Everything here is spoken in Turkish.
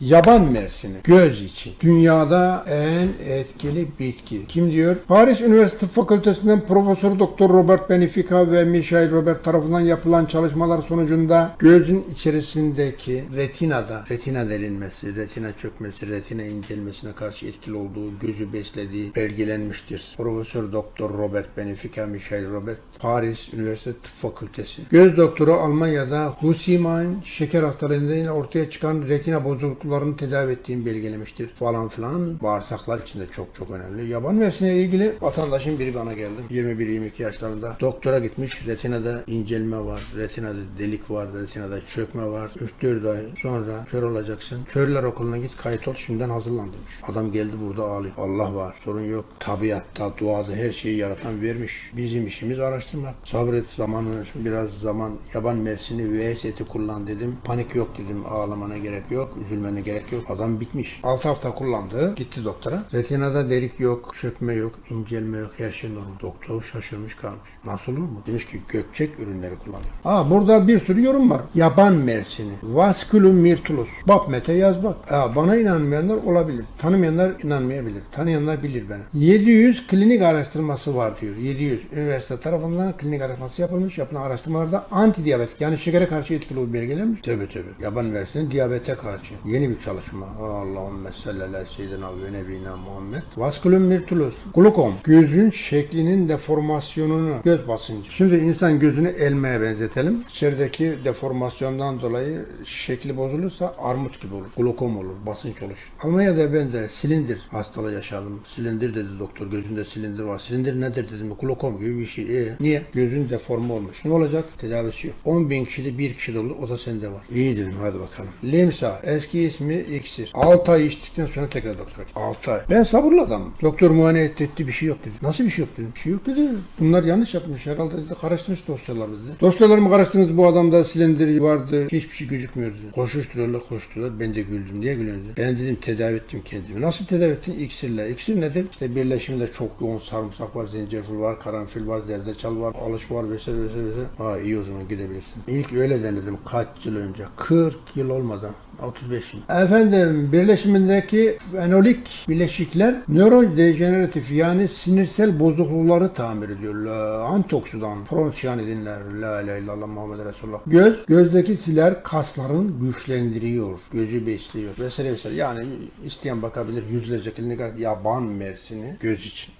Yaban mersini göz için dünyada en etkili bitki. Kim diyor? Paris Üniversitesi Fakültesinden Profesör Doktor Robert Benefica ve Michael Robert tarafından yapılan çalışmalar sonucunda gözün içerisindeki retinada retina delinmesi, retina çökmesi, retina incelmesine karşı etkili olduğu gözü beslediği belgelenmiştir. Profesör Doktor Robert Benefica, Michael Robert Paris Üniversitesi Fakültesi. Göz doktoru Almanya'da Husimann şeker hastalığından ortaya çıkan retina bozukluklarını tedavi ettiğini belgelemiştir falan filan. Bağırsaklar için de çok çok önemli. Yaban mersine ilgili vatandaşın biri bana geldi. 21-22 yaşlarında doktora gitmiş. Retinada incelme var. Retinada delik var. Retinada çökme var. 3-4 ay sonra kör olacaksın. Körler okuluna git kayıt ol şimdiden hazırlan demiş. Adam geldi burada ağlıyor. Allah var. Sorun yok. Tabiatta, doğada her şeyi yaratan vermiş. Bizim işimiz araştırmak. Sabret zamanı biraz zaman yaban mersini vs eti kullan dedim. Panik yok dedim. Ağlamana gerek yok. Üzülmene gerek yok. Adam bitmiş. 6 hafta kullandı. Gitti doktora. Retinada delik yok, çökme yok, incelme yok. Her şey normal. Doktor şaşırmış kalmış. Nasıl olur mu? Demiş ki gökçek ürünleri kullanıyor. Aa burada bir sürü yorum var. Yaban mersini. Vasculum myrtulus. Bak Mete yaz bak. Aa, bana inanmayanlar olabilir. Tanımayanlar inanmayabilir. Tanıyanlar bilir beni. 700 klinik araştırması var diyor. 700 üniversite tarafından klinik araştırması yapılmış. Yapılan araştırmalarda antidiyabetik yani şekere karşı etkili belgelenmiş. Tabii tabii. Yaban mersini diyabete karşı. Yeni bir çalışma. Allahümme salli ala seyyidina ve nebina Muhammed. Vasculum myrtulus. Glukom. Gözün şeklinin deformasyonunu, göz basıncı. Şimdi insan gözünü elmaya benzetelim. İçerideki deformasyondan dolayı şekli bozulursa armut gibi olur. Glukom olur, basınç oluşur. Almanya'da ben de silindir hastalığı yaşadım. Silindir dedi doktor, gözünde silindir var. Silindir nedir dedim, glukom gibi bir şey. E, niye? Gözün deforme olmuş. Ne olacak? Tedavisi yok. 10 bin kişide bir kişi de olur, o da sende var. İyi dedim, hadi bakalım. Limsa, eski ismi iksir. 6 ay içtikten sonra tekrar doktora gittim. 6 ay. Ben sabırlı adamım. Doktor muayene etti, etti bir şey yok dedi. Nasıl bir şey yok dedim. Bir şey yok dedi. Bunlar yanlış yapmış herhalde dedi. Karıştırmış dosyalar dedi. Dosyalarımı karıştırdınız bu adamda silindir vardı. Hiçbir şey gözükmüyor dedi. Koşuşturuyorlar koşturuyorlar. Ben de güldüm. Niye gülüyorsun dedi. Ben dedim tedavi ettim kendimi. Nasıl tedavi ettin? İksirle. İksir nedir? İşte birleşiminde çok yoğun sarımsak var, zencefil var, karanfil var, zerdeçal var, alış var vesaire vesaire vesaire. Ha iyi o zaman gidebilirsin. İlk öyle denedim kaç yıl önce. 40 yıl olmadan. 35 yıl. Efendim birleşimindeki fenolik bileşikler nörodejeneratif yani sinirsel bozuklukları tamir ediyor. La, antioksidan, pronsiyanidinler, la ilahe illallah Muhammed Resulullah. Göz, gözdeki siler kasların güçlendiriyor. Gözü besliyor. Vesaire vesaire. Yani isteyen bakabilir yüzlerce klinik yaban mersini göz için.